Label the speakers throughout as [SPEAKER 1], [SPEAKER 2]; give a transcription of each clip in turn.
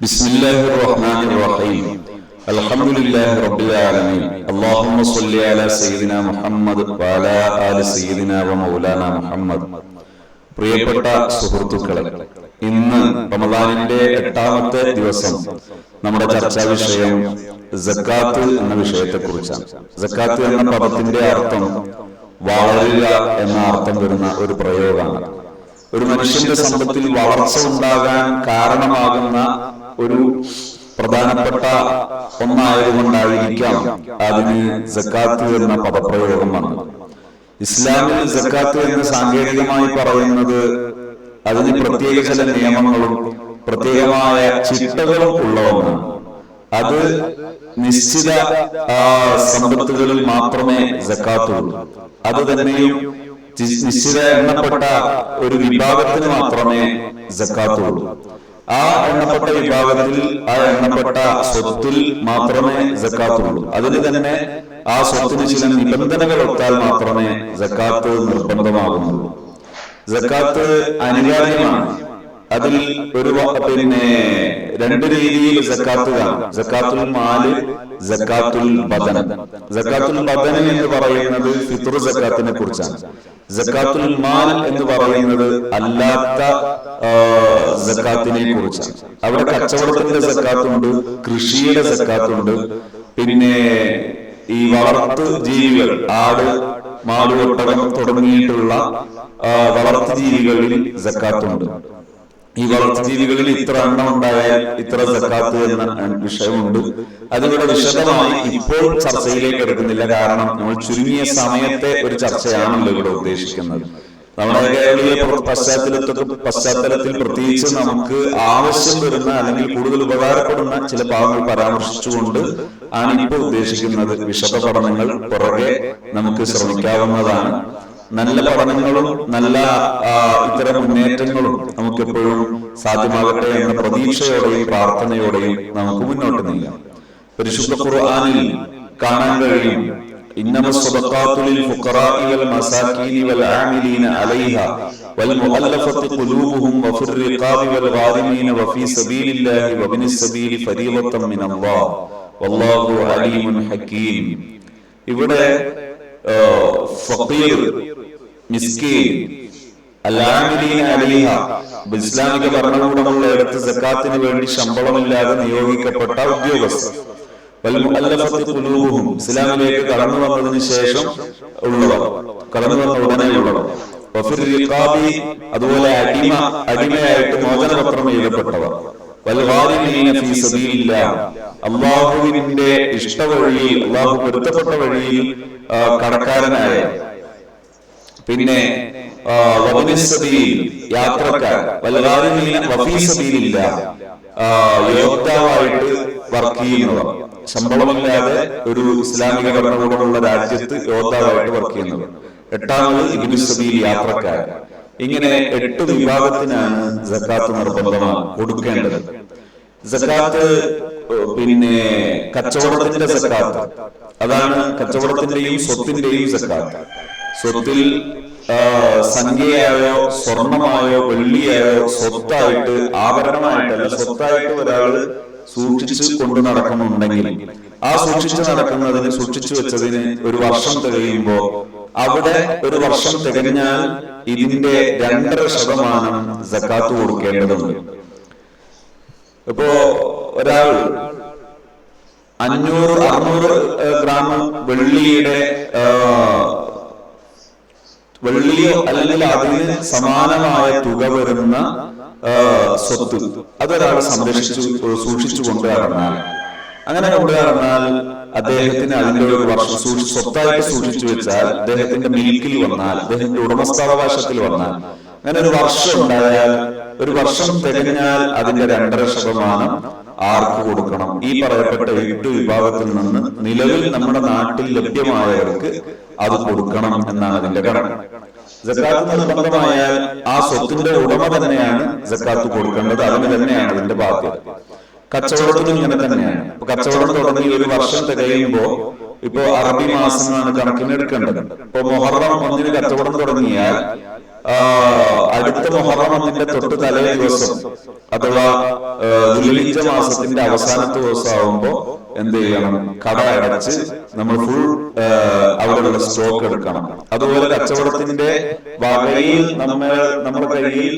[SPEAKER 1] بسم الله الرحمن الرحيم الحمد لله رب العالمين اللهم صل على سيدنا محمد وعلى آل سيدنا ومولانا محمد പ്രിയപ്പെട്ട സുഹൃത്തുക്കളെ ഇന്ന് റമദാനിന്റെ എട്ടാമത്തെ ദിവസം നമ്മുടെ ചർച്ചാ വിഷയം ജക്കാത്ത് എന്ന വിഷയത്തെ കുറിച്ചാണ് ജക്കാത്ത് എന്ന പദത്തിന്റെ അർത്ഥം വളരുക എന്ന അർത്ഥം വരുന്ന ഒരു പ്രയോഗമാണ് ഒരു മനുഷ്യന്റെ സമ്പത്തിൽ വളർച്ച ഉണ്ടാകാൻ കാരണമാകുന്ന ഒരു പ്രധാനപ്പെട്ട ഒന്നായതുകൊണ്ടായിരിക്കാം അതിന് സക്കാത്ത് എന്ന പദപ്രയോഗം വന്നത്. ഇസ്ലാമിൽ സക്കാത്ത് എന്ന് സാങ്കേതികമായി പറയുന്നത് അതിന് പ്രത്യേക ചില നിയമങ്ങളും പ്രത്യേകമായ ചിട്ടകളും ഉള്ള ഒന്നാണ്. അത് നിശ്ചിത സമ്പത്തുകളിൽ മാത്രമേ സക്കാത്തുള്ളൂ. അത് തന്നെയും നിശ്ചിത എണ്ണപ്പെട്ട ഒരു വിഭാഗത്തിന് മാത്രമേ ജക്കാത്തുള്ളൂ ആ എണ്ണപ്പെട്ട വിഭാഗത്തിൽ ആ എണ്ണപ്പെട്ട സ്വത്തിൽ മാത്രമേ ജക്കാത്തുള്ളൂ അതിന് തന്നെ ആ സ്വത്തിന് ചില നിബന്ധനകൾ ഒത്താൽ മാത്രമേ ജക്കാത്ത് നിർബന്ധമാകുന്നുള്ളൂ. ജക്കാത്ത് അനിവാര്യമാണ്. അതിൽ ഒരു പിന്നെ രണ്ട് രീതിയിൽ സക്കാത്ത് സക്കാത്തുൽ മാൽ സക്കാത്തുൽ ബദൻ. സക്കാത്തുൽ ബദൻ എന്ന് പറയുന്നത് ഫിത്ർ സക്കാത്തിനെ കുറിച്ചാണ്. ജക്കാത്തുൽ മാൽ എന്ന് പറയുന്നത് അല്ലാത്ത സക്കാത്തിനെ കുറിച്ചാണ്. അവിടെ കച്ചവടത്തിന്റെ സക്കാത്തുണ്ട് കൃഷിയുടെ സക്കാത്തുണ്ട്. പിന്നെ ഈ വളർത്ത് ജീവികൾ ആട് മാടുകൊട്ടകം തുടങ്ങിയിട്ടുള്ള വളർത്ത് ജീവികളിൽ ജക്കാത്തുണ്ട് ഈ വളർത്തുജീവികളിൽ ഇത്ര എണ്ണം ഉണ്ടായാൽ ഇത്ര സക്കാത്ത് എന്ന വിഷയമുണ്ട്. അതിവിടെ വിശദമായി ഇപ്പോൾ ചർച്ചയിലേക്ക് എടുക്കുന്നില്ല. കാരണം നമ്മൾ ചുരുങ്ങിയ സമയത്തെ ഒരു ചർച്ചയാണല്ലോ ഇവിടെ ഉദ്ദേശിക്കുന്നത്. നമ്മുടെ കേരളീയ പശ്ചാത്തലത്തിൽ പശ്ചാത്തലത്തിൽ പ്രത്യേകിച്ച് നമുക്ക് ആവശ്യം വരുന്ന അല്ലെങ്കിൽ കൂടുതൽ ഉപകാരപ്പെടുന്ന ചില ഭാഗങ്ങൾ പരാമർശിച്ചുകൊണ്ട് ആണ് ഇപ്പോൾ ഉദ്ദേശിക്കുന്നത് വിശദ പഠനങ്ങൾ പുറകെ നമുക്ക് ശ്രമിക്കാവുന്നതാണ്. നല്ല പഠനങ്ങളും നല്ല ആ, ഇത്തരം മുന്നേറ്റങ്ങളും നമുക്ക് എപ്പോഴും സാധ്യമാകട്ടെ എന്ന പ്രതീക്ഷയോടെയും പ്രാർത്ഥനയോടെയും നമുക്ക് മുന്നോട്ട് നീങ്ങാം പരിശുദ്ധ ഖുർആനിൽ കാണാൻ കഴിയും إنما الصدقات للفقراء والمساكين والعاملين عليها والمؤلفة قلوبهم وفي الرقاب والغارمين وفي سبيل الله وابن السبيل فريضة من الله والله عليم حكيم ഇവിടെ ആ, ഫഖീർ മിസ്കീൻ ഇസ്ലാമിക ഭരണകൂടമുള്ള ഇടത്ത് സക്കാത്തിന് വേണ്ടി ശമ്പളമില്ലാതെ നിയോഗിക്കപ്പെട്ട ഉദ്യോഗസ്ഥർ. ഇസ്ലാമിലേക്ക് കടന്നു വന്നതിന് ശേഷം ഉള്ളവർ കടന്നു വന്ന ഉടനെയുള്ളവർ അതുപോലെ അടിമ അടിമയായിട്ട് മോചനപത്രം എഴുതപ്പെട്ടവർ. അള്ളാഹുവിന്റെ ഇഷ്ടവഴിയിൽ അള്ളാഹു പൊരുത്തപ്പെട്ട വഴിയിൽ കടക്കാരനായ പിന്നെ യാത്രക്കാർ. വൽഗാരിമീന വഫീ സബീലില്ലാഹ് ആ, യോദ്ധാവായിട്ട് വർക്ക് ചെയ്യുന്നവർ. ശമ്പളമില്ലാതെ ഒരു ഇസ്ലാമിക ഭരണകൂടമുള്ള രാജ്യത്ത് യോദ്ധാവായിട്ട് വർക്ക് ചെയ്യുന്നവർ. എട്ടാമത് ഇബിനുസബിയിൽ യാത്രക്കാർ. ഇങ്ങനെ എട്ട് വിഭാഗത്തിനാണ് ജക്കാത്ത് നിർബന്ധമാണ് കൊടുക്കേണ്ടത്. ജക്കാത്ത് പിന്നെ കച്ചവടത്തിന്റെ സക്കാത്ത്. അതാണ് കച്ചവടത്തിന്റെയും സ്വത്തിന്റെയും സക്കാത്ത്. സ്വത്തിൽ സംഖ്യയായോ സ്വർണമായോ വെള്ളിയായോ സ്വത്തായിട്ട് ആഭരണമായിട്ടല്ല സ്വത്തായിട്ട് ഒരാൾ സൂക്ഷിച്ച് കൊണ്ടു നടക്കുന്നുണ്ടെങ്കിൽ ആ സൂക്ഷിച്ച് നടക്കുന്നതിന് സൂക്ഷിച്ചു വെച്ചതിന് ഒരു വർഷം തികയുമ്പോ അവിടെ ഒരു വർഷം തികഞ്ഞാൽ ഇതിന്റെ രണ്ടര ശതമാനം ജക്കാത്ത് കൊടുക്കേണ്ടതുണ്ട്. ഇപ്പോ ഒരാൾ അഞ്ഞൂറ് അറുന്നൂറ് ഗ്രാം വെള്ളിയുടെ ഏഹ്, അല്ലെങ്കിൽ അതിന് സമാനമായ തുക വരുന്ന സ്വത്ത് അതൊരാൾ സംരക്ഷിച്ചു സൂക്ഷിച്ചു കൊണ്ടുവരണാൽ അങ്ങനെ കൊണ്ടുവരണാൽ അദ്ദേഹത്തിന് അതിന്റെ ഒരു വർഷം സൂക്ഷിച്ച് സ്വത്തായിട്ട് സൂക്ഷിച്ചു വെച്ചാൽ അദ്ദേഹത്തിന്റെ മിൽക്കിൽ വന്നാൽ അദ്ദേഹത്തിന്റെ ഉടമസ്ഥാവകാശത്തിൽ വന്നാൽ അങ്ങനെ ഒരു വർഷം ഉണ്ടായാൽ ഒരു വർഷം തികഞ്ഞാൽ അതിന്റെ രണ്ടര ശതമാനം ആർക്ക് കൊടുക്കണം? ഈ പറയപ്പെട്ട എട്ട് വിഭാഗത്തിൽ നിന്ന് നിലവിൽ നമ്മുടെ നാട്ടിൽ ലഭ്യമായവർക്ക് അത് കൊടുക്കണം എന്നാണ് അതിന്റെ കടമ ജക്കാത്ത് നിർബന്ധമായാൽ ആ സ്വത്തിന്റെ ഉടമ തന്നെയാണ് ജക്കാത്ത് കൊടുക്കേണ്ടത്. അതിന് തന്നെയാണ് അതിന്റെ ബാധ്യത. കച്ചവടത്തിനും ഇങ്ങനെ തന്നെയാണ്. കച്ചവടം തുടങ്ങി ഒരു വർഷം തികയുമ്പോ ഇപ്പോ അറബി മാസമാണ് കണക്കിന് എടുക്കേണ്ടത് ഇപ്പൊ മൊഹറം ഒന്നിന് കച്ചവടം തുടങ്ങിയാൽ അടുത്ത മൊഹറം ഒന്നിന്റെ തൊട്ട് തലേ ദിവസം അഥവാ ആ, മാസത്തിന്റെ അവസാനത്തെ ദിവസം ആവുമ്പോ എന്ത് ചെയ്യണം? കട അടച്ച് നമ്മൾ ഫുൾ അവിടെയുള്ള സ്റ്റോക്ക് എടുക്കണം. അതുപോലെ കച്ചവടത്തിന്റെ വകയിൽ നമ്മൾ നമ്മുടെ കയ്യിൽ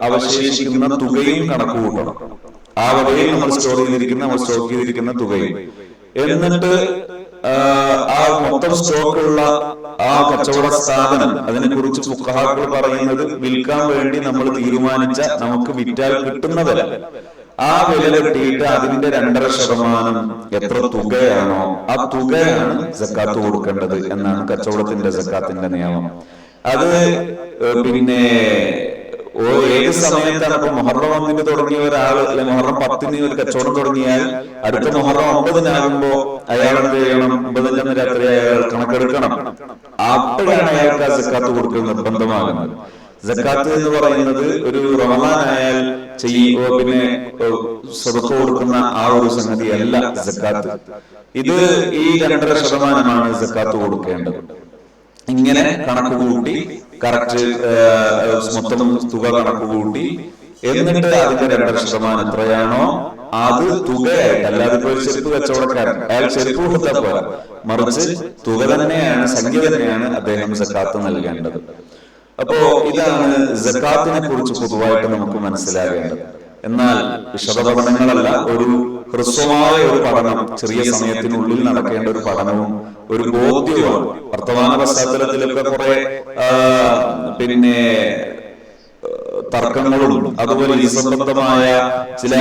[SPEAKER 1] അവശേഷിക്കുന്ന തുകയും കണക്ക് കൂട്ടണം ആ വകയിൽ നമ്മൾ സ്റ്റോർ ചെയ്തിരിക്കുന്ന നമ്മൾ സ്റ്റോക്ക് ചെയ്തിരിക്കുന്ന തുകയും. എന്നിട്ട് ആ, മൊത്തം സ്റ്റോക്കുള്ള ആ കച്ചവട സ്ഥാപനം അതിനെ കുറിച്ച് പറയുന്നത് വിൽക്കാൻ വേണ്ടി നമ്മൾ തീരുമാനിച്ച നമുക്ക് വിറ്റാൽ കിട്ടുന്ന വില. ആ വില കിട്ടിയിട്ട് അതിന്റെ രണ്ടര ശതമാനം എത്ര തുകയാണോ ആ തുകയാണ് സക്കാത്ത് കൊടുക്കേണ്ടത് എന്നാണ് കച്ചവടത്തിന്റെ സക്കാത്തിന്റെ നിയമം. അത് പിന്നെ ഓ ഏത് സമയത്താണ് ഇപ്പൊ മൊഹറം ഒന്നിന് തുടങ്ങിയ ഒരാൾ അല്ലെ മൊഹറം പത്തിന് ഒരു കച്ചവടം തുടങ്ങിയാൽ അടുത്ത മൊഹറം ഒമ്പതിനാകുമ്പോ അയാൾ എന്ത് ചെയ്യണം? ഒമ്പതിന്റെ രാത്രി അയാൾ കണക്കെടുക്കണം. അപ്പോഴാണ് അയാൾക്ക് ആ സക്കാത്ത് കൊടുക്കൽ നിർബന്ധമാകുന്നത്. സക്കാത്ത് എന്ന് പറയുന്നത് ഒരു റമദാനായാൽ ചെയ്യുക പിന്നെ സ്വതക്ക കൊടുക്കുന്ന ആ ഒരു സംഗതി അല്ല ജക്കാത്ത്. ഇത് ഈ രണ്ടര ശതമാനമാണ് ജക്കാത്ത് കൊടുക്കേണ്ടത്. ഇങ്ങനെ കണക്ക് കൂട്ടി കറക്റ്റ് മൊത്തം തുക കണക്ക് കൂട്ടി എന്നിട്ട് അതിന്റെ രണ്ടര ശതമാനം എത്രയാണോ അത് തുകയായിട്ട് അല്ലാതെ ഇപ്പോൾ ചെരുപ്പ് കച്ചവടക്കാരൻ അയാൾ ചെരുപ്പ് കൊടുത്താൽ പോരാ. മറിച്ച് തുക തന്നെയാണ് സംഖ്യ തന്നെയാണ് അദ്ദേഹം സക്കാത്ത് നൽകേണ്ടത്. അപ്പോ ഇതാണ് ജക്കാത്തിനെ കുറിച്ച് പൊതുവായിട്ട് നമുക്ക് മനസ്സിലാകേണ്ടത്. എന്നാൽ വിശദപഠനങ്ങളല്ല ഒരു ഹ്രസ്വമായ ഒരു പഠനം ചെറിയ സമയത്തിനുള്ളിൽ നടക്കേണ്ട ഒരു പഠനവും ഒരു ബോധ്യവുമാണ് വർത്തമാന പശ്ചാത്തലത്തിലൊക്കെ കുറെ പിന്നെ തർക്കങ്ങളും അതുപോലെ ഈ സംബന്ധമായ ചില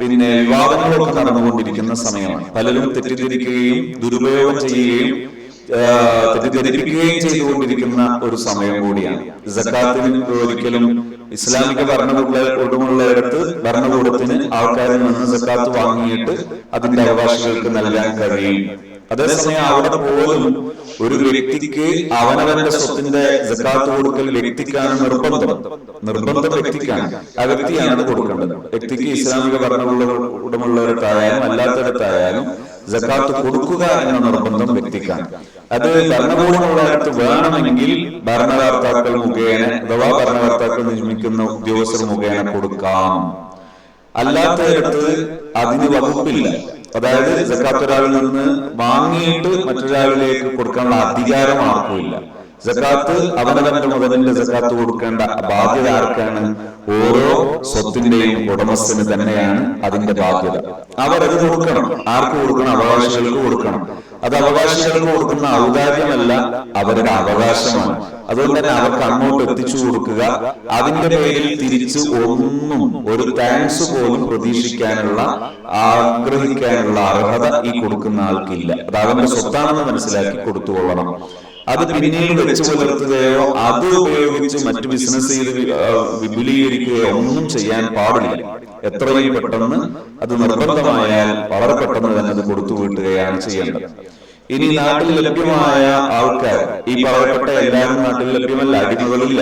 [SPEAKER 1] പിന്നെ വിവാദങ്ങളൊക്കെ നടന്നുകൊണ്ടിരിക്കുന്ന സമയമാണ്. പലരും തെറ്റിദ്ധരിക്കുകയും ദുരുപയോഗം ചെയ്യുകയും തെറ്റിദ്ധരിപ്പിക്കുകയും ചെയ്തുകൊണ്ടിരിക്കുന്ന ഒരു സമയം കൂടിയാണ്. ജക്കാത്തിന് ഒരിക്കലും ഇസ്ലാമിക ഭരണകൂടമുള്ളിടത്ത് ഭരണകൂടത്തിന് ആൾക്കാരിൽ നിന്ന് ജക്കാത്ത് വാങ്ങിയിട്ട് അതിന്റെ അവകാശികൾക്ക് നൽകാൻ കഴിയും. അതേസമയം അവിടെ പോലും ഒരു വ്യക്തിക്ക് അവനവന്റെ സ്വത്തിന്റെ ജക്കാത്ത് കൊടുക്കൽ വ്യക്തിക്കാണ് നിർബന്ധം. നിർബന്ധം വ്യക്തിക്കാണ്. ആ വ്യക്തിയാണ് കൊടുക്കേണ്ടത്. വ്യക്തിക്ക് ഇസ്ലാമിക ഭരണകൂടമുള്ളവരത്തായാലും അല്ലാത്തടത്തായാലും ജക്കാത്ത് കൊടുക്കുക എന്ന നിർബന്ധം വ്യക്തിക്കാണ്. അത് ഭരണകൂടമുള്ളവർക്ക് വേണമെങ്കിൽ ഭരണകർത്താക്കൾ മുഖേന അഥവാ ഭരണകർത്താക്കൾ നിയമിക്കുന്ന ഉദ്യോഗസ്ഥർ മുഖേന കൊടുക്കാം. അല്ലാത്തയിടത്ത് അതിന് വകുപ്പില്ല. അതായത് ജക്കാത്ത് ഒരാളിൽ നിന്ന് വാങ്ങിയിട്ട് മറ്റൊരാളിലേക്ക് കൊടുക്കാനുള്ള അധികാരം ആർക്കുമില്ല ജക്കാത്ത് അവനവന്റെ മുതലിന്റെ സക്കാത്ത് കൊടുക്കേണ്ട ബാധ്യത ആർക്കാണ്? ഓരോ സ്വത്തിന്റെയും ഉടമസ്ഥന് തന്നെയാണ് അതിന്റെ ബാധ്യത. അത് കൊടുക്കണം. ആർക്ക് കൊടുക്കണം? അവകാശികൾക്ക് കൊടുക്കണം. അത് അവകാശികൾക്ക് കൊടുക്കുന്ന ഔദാര്യമല്ല അവരുടെ അവകാശമാണ്. അതുകൊണ്ട് തന്നെ അവർക്ക് അങ്ങോട്ട് എത്തിച്ചു കൊടുക്കുക. അതിന്റെ പേരിൽ തിരിച്ച് ഒന്നും ഒരു താങ്ക്സ് പോലും പ്രതീക്ഷിക്കാനുള്ള ആഗ്രഹിക്കാനുള്ള അർഹത ഈ കൊടുക്കുന്ന ആൾക്കില്ല. അത് അവന്റെ സ്വത്താണെന്ന് മനസ്സിലാക്കി കൊടുത്തുകൊള്ളണം. അത് പിന്നീട് വെച്ചു പുലർത്തുകയോ അത് ഉപയോഗിച്ച് മറ്റു ബിസിനസ് ചെയ്ത് വിപുലീകരിക്കുകയോ ഒന്നും ചെയ്യാൻ പാടില്ല. എത്രയും പെട്ടെന്ന് അത് നിർബന്ധമായാൽ വളരെ പെട്ടെന്ന് തന്നെ അത് കൊടുത്തു വീട്ടുകയാണ് ചെയ്യേണ്ടത്. ഇനി നാട്ടിൽ ലഭ്യമായ ആൾക്കാർ ഈ പറയപ്പെട്ട എല്ലാവരും നാട്ടിൽ ലഭ്യമല്ല അടിമകളില്ല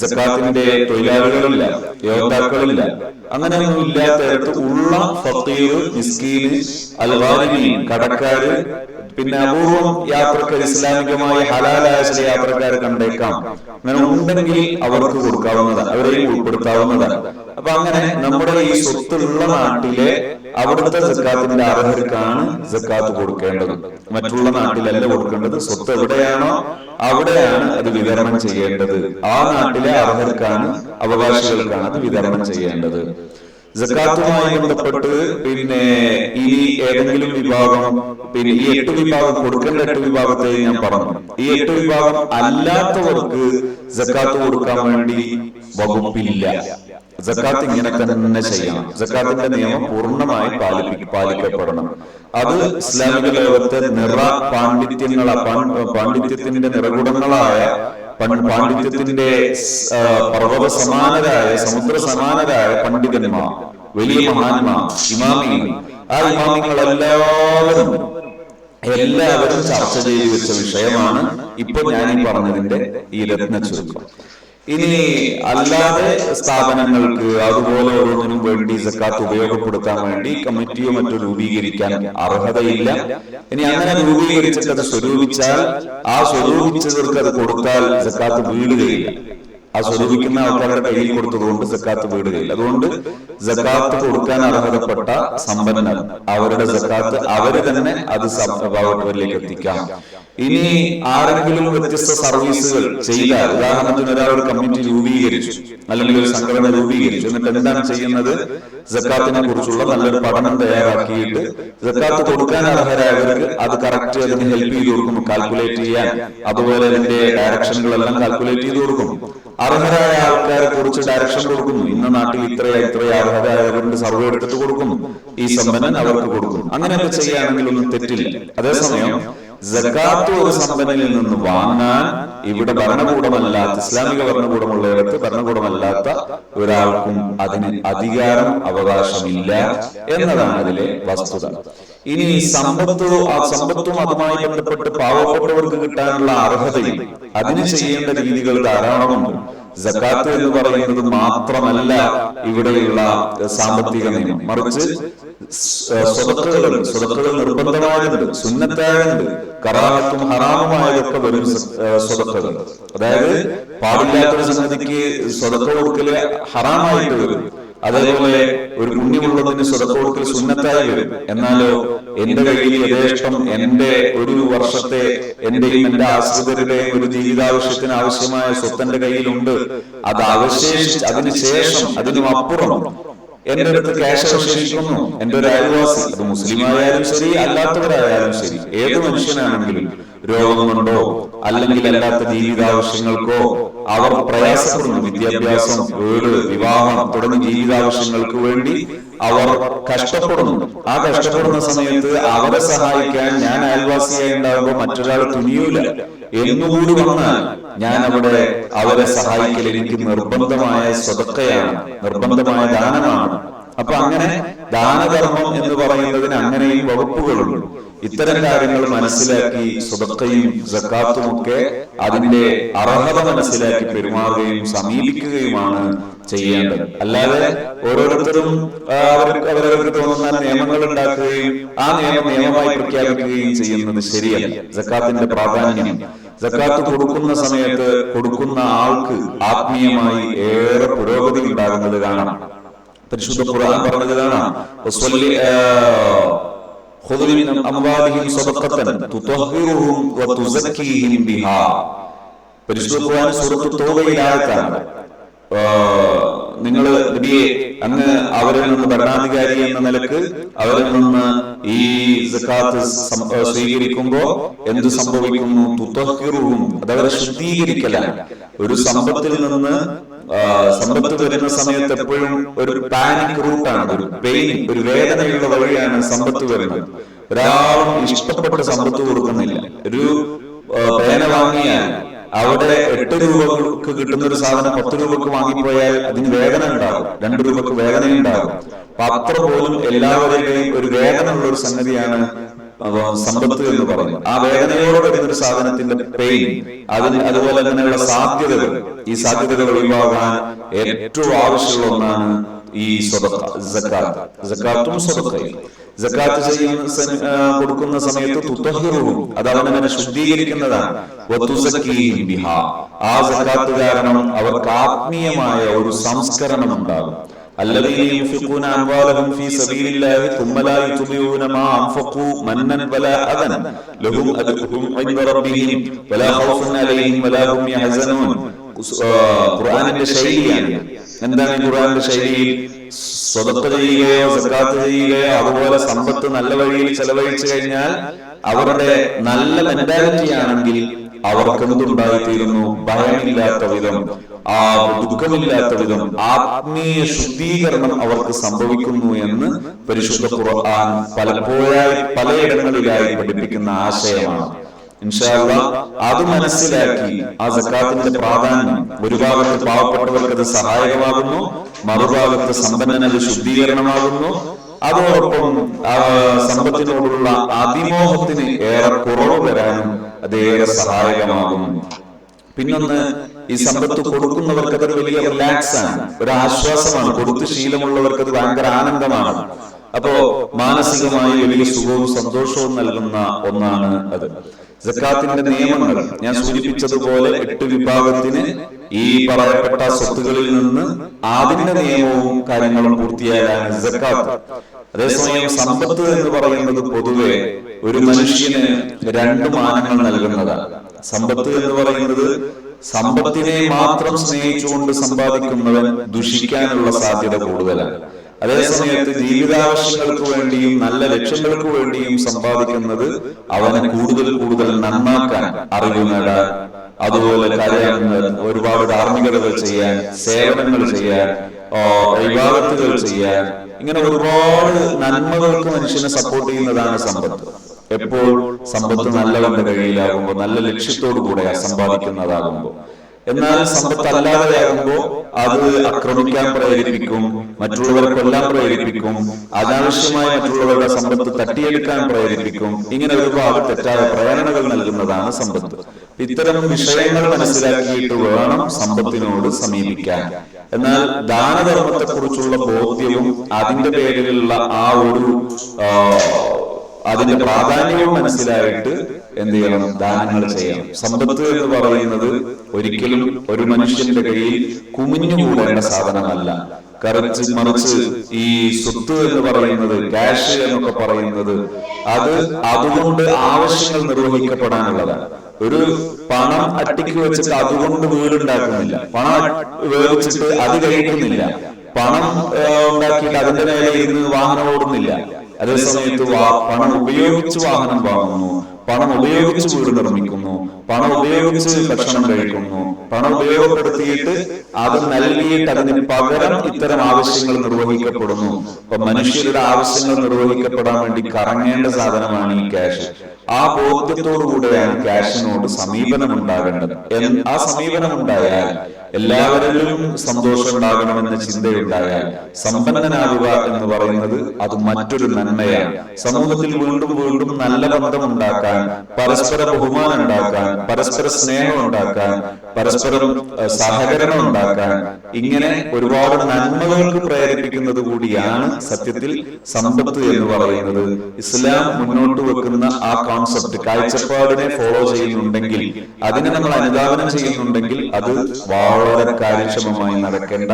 [SPEAKER 1] ജക്കാത്തിന്റെ തൊഴിലാളികളില്ല യോദ്ധാക്കളില്ല. അങ്ങനെയൊന്നും ഇല്ലാത്തയിടത്ത് ഉള്ള ഫക്കീർ മിസ്കീന് അൽവാരിമീൻ കടക്കാര് പിന്നെ അപൂർവം യാത്രക്കാർ ഇസ്ലാമികമായ ഹലാലായ ചില യാത്രക്കാർ കണ്ടേക്കാം. അങ്ങനെ ഉണ്ടെങ്കിൽ അവർക്ക് കൊടുക്കാവുന്നതാണ് അവരെയും ഉൾപ്പെടുത്താവുന്നതാണ്. അപ്പൊ അങ്ങനെ നമ്മുടെ ഈ സ്വത്തുള്ള നാട്ടിലെ അവിടുത്തെ സക്കാത്തിന്റെ അർഹർക്കാണ് സക്കാത്ത് കൊടുക്കേണ്ടത്. മറ്റുള്ള നാട്ടിലല്ല കൊടുക്കേണ്ടത്. സ്വത്ത് എവിടെയാണോ അവിടെയാണ് അത് വിതരണം ചെയ്യേണ്ടത്. ആ നാട്ടിലെ അർഹർക്കാണ് അവകാശികൾക്കാണ് അത് വിതരണം ചെയ്യേണ്ടത്. സക്കാത്തുമായി ബന്ധപ്പെട്ട് പിന്നെ ഈ ഏതെങ്കിലും വിഭാഗം പിന്നെ ഈ എട്ട് വിഭാഗം കൊടുക്കേണ്ട എട്ട് വിഭാഗത്തെ ഞാൻ പറഞ്ഞു. ഈ എട്ട് വിഭാഗം അല്ലാത്തവർക്ക് സക്കാത്ത് കൊടുക്കാൻ വേണ്ടി വകുപ്പില്ല. ജക്കാത്ത് ഇങ്ങനെ തന്നെ ചെയ്യണം. ജക്കാത്തിന്റെ നിയമം പൂർണമായി പാലിക്കപ്പെടണം. അത് ഇസ്ലാമിക ലോകത്തെ നിറ പാണ്ഡിത്യങ്ങള പാണ്ഡ്- പാണ്ഡിത്യത്തിന്റെ നിറകുടങ്ങളായ പാണ്ഡിത്യത്തിന്റെ പർവത സമാനരായ സമുദ്ര സമാനരായ പണ്ഡിതന്മാർ വലിയ മഹാന്മാർ ഇമാമി. ആ ഇമാമികളെല്ലാവരും എല്ലാവരും ചർച്ച ചെയ്തു വെച്ച വിഷയമാണ് ഇപ്പൊ ഞാൻ ഈ പറഞ്ഞതിന്റെ ഈ രത്ന ചുരുക്കം ഇനി അല്ലാതെ സ്ഥാപനങ്ങൾക്ക് അതുപോലെ ഓരോന്നിനും വേണ്ടി സക്കാത്ത് ഉപയോഗപ്പെടുത്താൻ വേണ്ടി കമ്മിറ്റിയോ മറ്റോ രൂപീകരിക്കാൻ അർഹതയില്ല. ഇനി അങ്ങനെ രൂപീകരിച്ചിട്ട് അത് സ്വരൂപിച്ചാൽ ആ സ്വരൂപിച്ചവർക്ക് അത് കൊടുത്താൽ സക്കാത്ത് വീടുകയില്ല ആ സ്വരൂപിക്കുന്ന ആൾക്കാരുടെ കയ്യിൽ കൊടുത്തതുകൊണ്ട് സക്കാത്ത് വീടുകയില്ല. അതുകൊണ്ട് സക്കാത്ത് കൊടുക്കാൻ അർഹതപ്പെട്ട സമ്പന്നർ അവരുടെ സക്കാത്ത് അവർ തന്നെ അത് അവരിലേക്ക് എത്തിക്കാം. ഇനി ആരെങ്കിലും വ്യത്യസ്ത സർവീസുകൾ ചെയ്താൽ ഉദാഹരണത്തിന് ഒരാൾ ഒരു കമ്മിറ്റി രൂപീകരിച്ചു അല്ലെങ്കിൽ ഒരു സംഘടന രൂപീകരിച്ചു എന്നിട്ട് എന്താണ് ചെയ്യുന്നത്? സക്കാത്തിനെ കുറിച്ചുള്ള നല്ലൊരു പഠനം തയ്യാറാക്കിയിട്ട് സക്കാത്ത് കൊടുക്കാൻ അർഹരായവർക്ക് അത് കറക്റ്റ് അതിന് ഹെൽപ്പ് ചെയ്ത് കൊടുക്കും കാൽക്കുലേറ്റ് ചെയ്യാൻ. അതുപോലെ അതിന്റെ ഡയറക്ഷനുകളെല്ലാം കാൽക്കുലേറ്റ് ചെയ്ത് കൊടുക്കുന്നു അർഹരായ ആൾക്കാരെ കുറിച്ച് ഡയറക്ഷൻ കൊടുക്കുന്നു. ഇന്ന നാട്ടിൽ ഇത്രയാ ഇത്രയാ അർഹരായവരുടെ സർവേ എടുത്തിട്ട് കൊടുക്കുന്നു. ഈ സമ്പന്നൻ അവർക്ക് കൊടുക്കുന്നു. അങ്ങനെയൊക്കെ ചെയ്യുകയാണെങ്കിൽ ഒന്നും തെറ്റില്ല. അതേസമയം ജക്കാത്ത് ഒരു സമ്പന്നനിൽ നിന്ന് വാങ്ങാൻ ഇവിടെ ഭരണകൂടമല്ലാത്ത ഇസ്ലാമിക ഭരണകൂടമുള്ളയിടത്ത് ഭരണകൂടമല്ലാത്ത ഒരാൾക്കും അതിന് അധികാരം അവകാശമില്ല എന്നതാണ് അതിലെ വസ്തുത. ഇനി സമ്പത്തോ ആ സമ്പത്തും അതുമായി ബന്ധപ്പെട്ട് പാവപ്പെട്ടവർക്ക് കിട്ടാനുള്ള അർഹതയും അതിന് ചെയ്യേണ്ട രീതികൾ ധാരാളമുണ്ട്. സക്കാത്ത് എന്ന് പറയുന്നത് മാത്രമല്ല ഇവിടെയുള്ള സാമ്പത്തിക നിയമം. മറിച്ച് സ്വതക്കുകൾ സ്വതക്കുകൾ നിർബന്ധമായതുണ്ട് സുന്നത്തായുണ്ട് കറാഹത്തും ഹറാമുമായതൊക്കെ വരും സ്വതക്കകൾ. അതായത് പാടില്ലാത്തൊരു സംഗതിക്ക് സ്വതക്ക കൊടുക്കൽ ഹറാമായിട്ട് വരും. അതേപോലെ ഒരു കുഞ്ഞുമുള്ളതിന് കൊടുക്കൽ സുന്നത്തായി വരും. എന്നാലോ എന്റെ കയ്യിൽ യഥേഷ്ടം എന്റെ ഒരു വർഷത്തെ എന്റെയും എന്റെ ആശ്രിതരുടെയും ഒരു ജീവിതാവശ്യത്തിന് ആവശ്യമായ സ്വത്തന്റെ കയ്യിലുണ്ട്. അത് അവശേഷിച്ച് അതിനുശേഷം അതിനും അപ്പുറം എന്റെ അടുത്ത് ക്യാഷ് അവശേഷിക്കുന്നു. എന്റെ ഒരു അയൽവാസി. അത് മുസ്ലിം ആയാലും ശരി അല്ലാത്തവരായാലും ശരി. ഏത് മനുഷ്യനാണെങ്കിലും രോഗം കൊണ്ടോ അല്ലെങ്കിൽ അല്ലാത്ത ജീവിതാവശ്യങ്ങൾക്കോ? അവർ പ്രയാസപ്പെടുന്നു. വിദ്യാഭ്യാസം വീട് വിവാഹം തുടങ്ങിയ ജീവിതാവശ്യങ്ങൾക്ക് വേണ്ടി അവർ കഷ്ടപ്പെടുന്നു. ആ കഷ്ടപ്പെടുന്ന സമയത്ത് അവരെ സഹായിക്കാൻ ഞാൻ അയൽവാസിയായി ഉണ്ടാകുമ്പോൾ മറ്റൊരാൾ തുനിയൂല. എന്നുകൂടി വന്നാൽ ഞാൻ അവിടെ അവരെ സഹായിക്കൽ എനിക്ക് നിർബന്ധമായ സ്വതക്കയാണ് നിർബന്ധമായ ദാനമാണ്. അപ്പൊ അങ്ങനെ ദാനധർമ്മം എന്ന് പറയുന്നതിന് അങ്ങനെയും വകുപ്പുകളുണ്ട്. ഇത്തരം കാര്യങ്ങൾ മനസ്സിലാക്കി സ്വതക്കയും സക്കാത്തും ഒക്കെ അതിന്റെ അർഹത മനസ്സിലാക്കി പെരുമാറുകയും സമീപിക്കുകയുമാണ് ചെയ്യേണ്ടത്. അല്ലാതെ ഓരോരുത്തരും അവർക്ക് അവരവർക്ക് തോന്നുന്ന നിയമങ്ങൾ ഉണ്ടാക്കുകയും ആ നിയമം നിയമമായി പ്രഖ്യാപിക്കുകയും ചെയ്യുന്നത് ശരിയല്ല. സക്കാത്തിന്റെ പ്രാധാന്യം. സക്കാത്ത് കൊടുക്കുന്ന സമയത്ത് കൊടുക്കുന്ന ആൾക്ക് ആത്മീയമായി ഏറെ പുരോഗതി ഉണ്ടാകുന്നത് കാണാം. പരിശുദ്ധ ഖുർആൻ കാണാം. خذ من أموالهم صدقة تطهرهم وتزكيهم بها പരിശുദ്ധ ഖുർആൻ സൂറത്ത് തോബയിലായത്താണ് നിങ്ങൾ നബിയെ അങ്ങ് അവരിൽ നിന്ന് ഭരണാധികാരി എന്ന നിലക്ക് അവരിൽ നിന്ന് ഈ സക്കാത്ത് സ്വീകരിക്കുമ്പോ എന്ത് സംഭവിക്കുന്നു തുത്തഹിറുവും അതവരെ ശുദ്ധീകരിക്കലാണ് ഒരു സമ്പത്തിൽ നിന്ന് സമ്പത്ത് വരുന്ന സമയത്ത് എപ്പോഴും ഒരു പാനിക് റൂട്ടാണ് ഒരു പെയിൻ ഒരു വേദനയുള്ള വഴിയാണ് സമ്പത്ത് വരുന്നത്. ഒരാളും ഇഷ്ടപ്പെട്ട സമ്പത്ത് കൊടുക്കുന്നില്ല. ഒരു പേന വാങ്ങിയാൽ അവിടെ എട്ട് രൂപക്ക് കിട്ടുന്ന ഒരു സാധനം പത്ത് രൂപക്ക് വാങ്ങിപ്പോയാൽ അതിന് വേദന ഉണ്ടാകും. രണ്ട് രൂപക്ക് വേദന ഉണ്ടാകും അപ്പൊ അത്ര പോലും എല്ലാവരുടെയും ഒരു വേദന ഉള്ള ഒരു സംഗതിയാണ് സമ്പത്ത് എന്ന് പറയും ആ വേദനയോടെ വരുന്ന ഒരു സാധനത്തിന്റെ പെയിൻ അതിന് അതുപോലെ തന്നെയുള്ള സാധ്യതകൾ. ഈ സാധ്യതകൾ ഒഴിവാകാൻ ഏറ്റവും ആവശ്യമുള്ള ഒന്നാണ് ഈ സക്കാത്ത്. ജക്കാത്ത് ചെയ്യുന്ന കൊടുക്കുന്ന സമയത്ത് തുത്തഹിറും അത് അവനെ ശുദ്ധീകരിക്കുന്നതാണ്. ആ ജക്കാത്ത് കാരണം അവർക്ക് ആത്മീയമായ ഒരു സംസ്കരണം ഉണ്ടാകും. الذين ينفقون أموالهم في سبيل الله ثم لا يتبعون ما أنفقوا منا ولا أذى لهم أجرهم عند ربهم ولا خوف عليهم ولا هم يحزنون ഖുർആാനിന്റെ ശൈലിയാണ് എന്താണ് ഖുർആാനിന്റെ ശൈലിയിൽ സ്വതക്ക ചെയ്യുകയോ സക്കാത്ത് ചെയ്യുകയോ അതുപോലെ സമ്പത്ത് നല്ല വഴിയിൽ ചെലവഴിച്ചു കഴിഞ്ഞാൽ അവരുടെ നല്ല മെന്റാലിറ്റി ആണെങ്കിൽ അവർക്ക് എന്തുണ്ടായിത്തീരുന്നു ഭയമില്ലാത്ത വിധം. ആ ദുഃഖമില്ലാത്ത വിധം ആത്മീയ ശുദ്ധീകരണം അവർക്ക് സംഭവിക്കുന്നു എന്ന് പരിശുദ്ധ ഖുർആൻ പലപ്പോഴായി പലയിടങ്ങളിലായി പഠിപ്പിക്കുന്ന ആശയമാണ്. അത് മനസ്സിലാക്കി ആ സക്കാത്തിന്റെ പ്രാധാന്യം. ഒരു ഭാഗത്ത് പാവപ്പെട്ടവർക്ക് അത് സഹായകമാകുന്നു മറുഭാഗത്ത് സമ്പന്നനത് ശുദ്ധീകരണമാകുന്നു. അതോടൊപ്പം സമ്പത്തിനോടുള്ള അതിമോഹത്തിന് ഏറെ കുറവ് വരാനും അത് ഏറെ സഹായകമാകുന്നു പിന്നൊന്ന് ഈ സമ്പത്ത് കൊടുക്കുന്നവർക്ക് അത് വലിയ റിലാക്സ് ആണ് ഒരു ആശ്വാസമാണ് കൊടുത്ത് ശീലമുള്ളവർക്ക് അത് ഭയങ്കര ആനന്ദമാണ്. അപ്പോ മാനസികമായി വലിയ സുഖവും സന്തോഷവും നൽകുന്ന ഒന്നാണ് അത്. ജക്കാത്തിന്റെ നിയമങ്ങൾ ഞാൻ സൂചിപ്പിച്ചതുപോലെ എട്ട് വിഭാഗത്തിന് ഈ പറയപ്പെട്ട സ്വത്തുകളിൽ നിന്ന് അതിന്റെ നിയമവും കാര്യങ്ങളും പൂർത്തിയാകാൻ ജക്കാത്ത് അതേസമയം സമ്പത്ത് എന്ന് പറയുന്നത് പൊതുവെ ഒരു മനുഷ്യന് രണ്ട് മാനങ്ങൾ നൽകുന്നതാണ്. സമ്പത്ത് എന്ന് പറയുന്നത് സമ്പത്തിനെ മാത്രം സ്നേഹിച്ചുകൊണ്ട് സമ്പാദിക്കുന്നവൻ ദുഷിക്കാനുള്ള സാധ്യത കൂടുതലാണ്. അതേസമയത്ത് ജീവിതാവശ്യങ്ങൾക്ക് വേണ്ടിയും നല്ല ലക്ഷ്യങ്ങൾക്ക് വേണ്ടിയും സമ്പാദിക്കുന്നത് അവനെ കൂടുതൽ കൂടുതൽ നന്നാക്കാൻ അറിവ് നേടാൻ അതുപോലെ കാര്യം ഒരുപാട് ധാർമ്മികതകൾ ചെയ്യാൻ സേവനങ്ങൾ ചെയ്യാൻ വിവാഹത്തുകൾ ചെയ്യാൻ ഇങ്ങനെ ഒരുപാട് നന്മകൾക്ക് മനുഷ്യനെ സപ്പോർട്ട് ചെയ്യുന്നതാണ് സമ്പത്ത്. എപ്പോൾ? സമ്പത്ത് നല്ലവന്റെ കയ്യിലാകുമ്പോൾ നല്ല ലക്ഷ്യത്തോടു കൂടെ സമ്പാദിക്കുന്നതാകുമ്പോൾ. എന്നാൽ സമ്പത്ത് അല്ലാതെയാകുമ്പോ അത് ആക്രമിക്കാൻ പ്രേരിപ്പിക്കും മറ്റുള്ളവരെ കൊല്ലാൻ പ്രേരിപ്പിക്കും അനാവശ്യമായി മറ്റുള്ളവരുടെ സമ്പത്ത് തട്ടിയെടുക്കാൻ പ്രേരിപ്പിക്കും. ഇങ്ങനെ ഒരുപാട് തെറ്റായ പ്രേരണകൾ നൽകുന്നതാണ് സമ്പത്ത്. ഇത്തരം വിഷയങ്ങൾ മനസ്സിലാക്കിയിട്ട് വേണം സമ്പത്തിനോട് സമീപിക്കാൻ. എന്നാൽ ദാനധർമ്മത്തെ കുറിച്ചുള്ള ബോധ്യവും അതിന്റെ പേരിലുള്ള ആ ഒരു അതിന്റെ പ്രാധാന്യവും മനസ്സിലായിട്ട് എന്ത് ചെയ്യണം? ദാനങ്ങൾ ചെയ്യണം. സമ്പത്ത് എന്ന് പറയുന്നത് ഒരിക്കലും ഒരു മനുഷ്യന്റെ കയ്യിൽ കുമിഞ്ഞുകൂടേണ്ട സാധനമല്ല. കറച്ച് മറിച്ച് ഈ സ്വത്ത് എന്ന് പറയുന്നത് ക്യാഷ് എന്നൊക്കെ പറയുന്നത് അത് അതുകൊണ്ട് ആവശ്യങ്ങൾ നിർവഹിക്കപ്പെടാനുള്ളതാണ്. ഒരു പണം അട്ടിക്ക് വെച്ചിട്ട് അതുകൊണ്ട് വീടുണ്ടാക്കുന്നില്ല പണം ഉപയോഗിച്ചിട്ട് അത് കഴിക്കുന്നില്ല. പണം ഉണ്ടാക്കിയിട്ട് അതിന്റെ മേലെ ഇരുന്ന് വാഹനം ഓടുന്നില്ല. അതേസമയത്ത് പണം ഉപയോഗിച്ച് വാഹനം വാങ്ങുന്നു. പണം ഉപയോഗിച്ച് വീട് നിർമ്മിക്കുന്നു. പണം ഉപയോഗിച്ച് ഭക്ഷണം കഴിക്കുന്നു. പണം ഉപയോഗപ്പെടുത്തിയിട്ട് അത് നൽകിയിട്ട് അതിന് പകരം ഇത്തരം ആവശ്യങ്ങൾ നിർവഹിക്കപ്പെടുന്നു. അപ്പൊ മനുഷ്യരുടെ ആവശ്യങ്ങൾ നിർവഹിക്കപ്പെടാൻ വേണ്ടി കറങ്ങേണ്ട സാധനമാണ് ഈ ക്യാഷ്. ആ ബോധ്യത്തോടു കൂടെയാണ് ക്യാഷിനോട് സമീപനം ഉണ്ടാകേണ്ടത് ആ സമീപനം ഉണ്ടായാൽ എല്ലാവരിലും സന്തോഷം ഉണ്ടാകണമെന്ന ചിന്തയുണ്ടായാൽ സമ്പന്നനാകുക എന്ന് പറയുന്നത് അത് മറ്റൊരു നന്മയാണ്. സമൂഹത്തിൽ വീണ്ടും വീണ്ടും നല്ല ബന്ധം ഉണ്ടാക്കാൻ പരസ്പര ബഹുമാനം ഉണ്ടാക്കാൻ പരസ്പര സ്നേഹം ഉണ്ടാക്കാൻ പരസ്പരം സഹകരണം ഉണ്ടാക്കാൻ ഇങ്ങനെ ഒരുപാട് നന്മകൾക്ക് പ്രേരിപ്പിക്കുന്നത് കൂടിയാണ് സത്യത്തിൽ സമ്പത്ത് എന്ന് പറയുന്നത്. ഇസ്ലാം മുന്നോട്ട് വെക്കുന്ന ആ കോൺസെപ്റ്റ് കാഴ്ചപ്പാടിനെ ഫോളോ ചെയ്യുന്നുണ്ടെങ്കിൽ അതിനെ നമ്മൾ അനുധാവനം ചെയ്യുന്നുണ്ടെങ്കിൽ അത് വളരെ കാര്യക്ഷമമായി നടക്കേണ്ട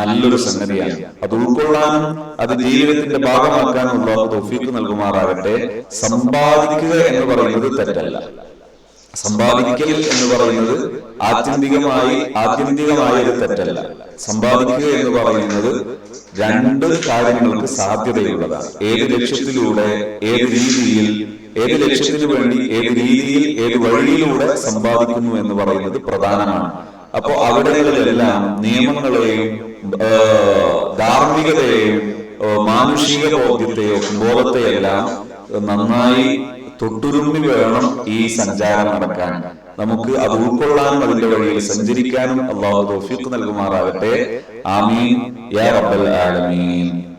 [SPEAKER 1] നല്ലൊരു സംഗതിയാണ്. അത് ഉൾക്കൊള്ളാനും അത് ജീവിതത്തിന്റെ ഭാഗമാക്കാനുള്ള തൊഫീക്ക് നൽകുമാറാകട്ടെ. സമ്പാദിക്കുക എന്ന് പറയുന്നത് തെറ്റല്ല. സമ്പാദിക്കൽ എന്ന് പറയുന്നത് ആത്യന്തികമായി ആത്യന്തികമായ ഒരു തെറ്റല്ല. സമ്പാദിക്കുക എന്ന് പറയുന്നത് രണ്ട് കാര്യങ്ങൾക്ക് സാധ്യതയുള്ളതാണ്. ഏത് ലക്ഷ്യത്തിലൂടെ ഏത് രീതിയിൽ ഏത് ലക്ഷ്യത്തിന് വേണ്ടി ഏത് രീതിയിൽ ഏത് വഴിയിലൂടെ സമ്പാദിക്കുന്നു എന്ന് പറയുന്നത് പ്രധാനമാണ്. അപ്പോ അവിടെയുള്ളതെല്ലാം നിയമങ്ങളെയും ധാർമ്മികതയെയും മാനുഷിക ബോധ്യത്തെയോ ബോധത്തെയെല്ലാം നന്നായി തൊട്ടുരുമ്പി വേണം ഈ സഞ്ചാരം നടക്കാൻ. നമുക്ക് അത് ഉൾക്കൊള്ളാനും അതിന്റെ വഴിയിൽ സഞ്ചരിക്കാനും അള്ളാഹു തൗഫീഖ് നൽകുമാറാകട്ടെ. ആമീൻ. യാ റബ്ബൽ ആലമീൻ.